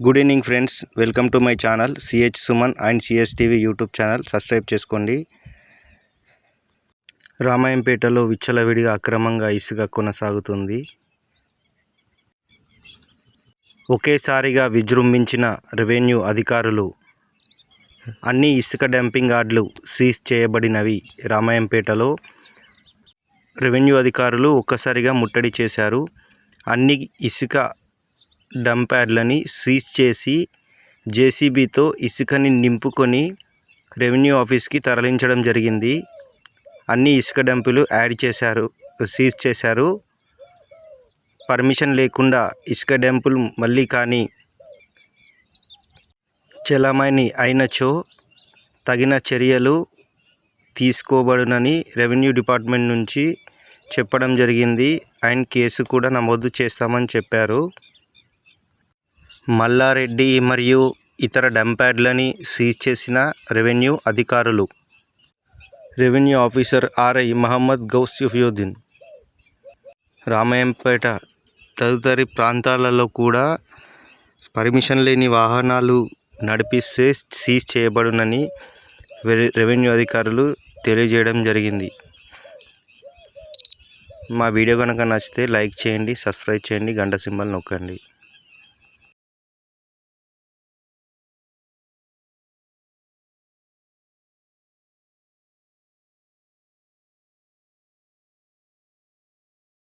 Good evening friends welcome to my channel CH Suman and CS TV YouTube channel subscribe చేసుకోండి. రామాయంపేటలో విచ్చలవిడిగా అక్రమంగా ఇసుక కొనసాగుతుంది. ఒకేసారిగా విజృంభించిన రెవెన్యూ అధికారులు అన్ని ఇసుక డంపింగ్ యార్డులు సీజ్ చేయబడినవి. రామాయంపేటలో రెవెన్యూ అధికారులు ఒక్కసారిగా ముట్టడి చేశారు. అన్ని ఇసుక డంప్యార్డ్లని సీజ్ చేసి జేసీబీతో ఇసుకని నింపుకొని రెవెన్యూ ఆఫీస్కి తరలించడం జరిగింది. అన్ని ఇసుక డంపులు యాడ్ చేశారు సీజ్ చేశారు. పర్మిషన్ లేకుండా ఇసుక డంపులు మళ్ళీ కానీ చెలామణి అయినచో తగిన చర్యలు తీసుకోబడునని రెవెన్యూ డిపార్ట్మెంట్ నుంచి చెప్పడం జరిగింది. అండ్ కేసు కూడా నమోదు చేస్తామని చెప్పారు. మల్లారెడ్డి మరియు ఇతర డంప్యార్డ్లని సీజ్ చేసిన రెవెన్యూ అధికారులు. Revenue officer RI Mohammed Gousifuddin Ramayampet తదితరి ప్రాంతాలలో కూడా పర్మిషన్ లేని వాహనాలు నడిపిస్తే సీజ్ చేయబడునని రెవెన్యూ అధికారులు తెలియజేయడం జరిగింది. మా వీడియో కనుక నచ్చితే లైక్ చేయండి సబ్స్క్రైబ్ చేయండి గంట సింబల్ నొక్కండి.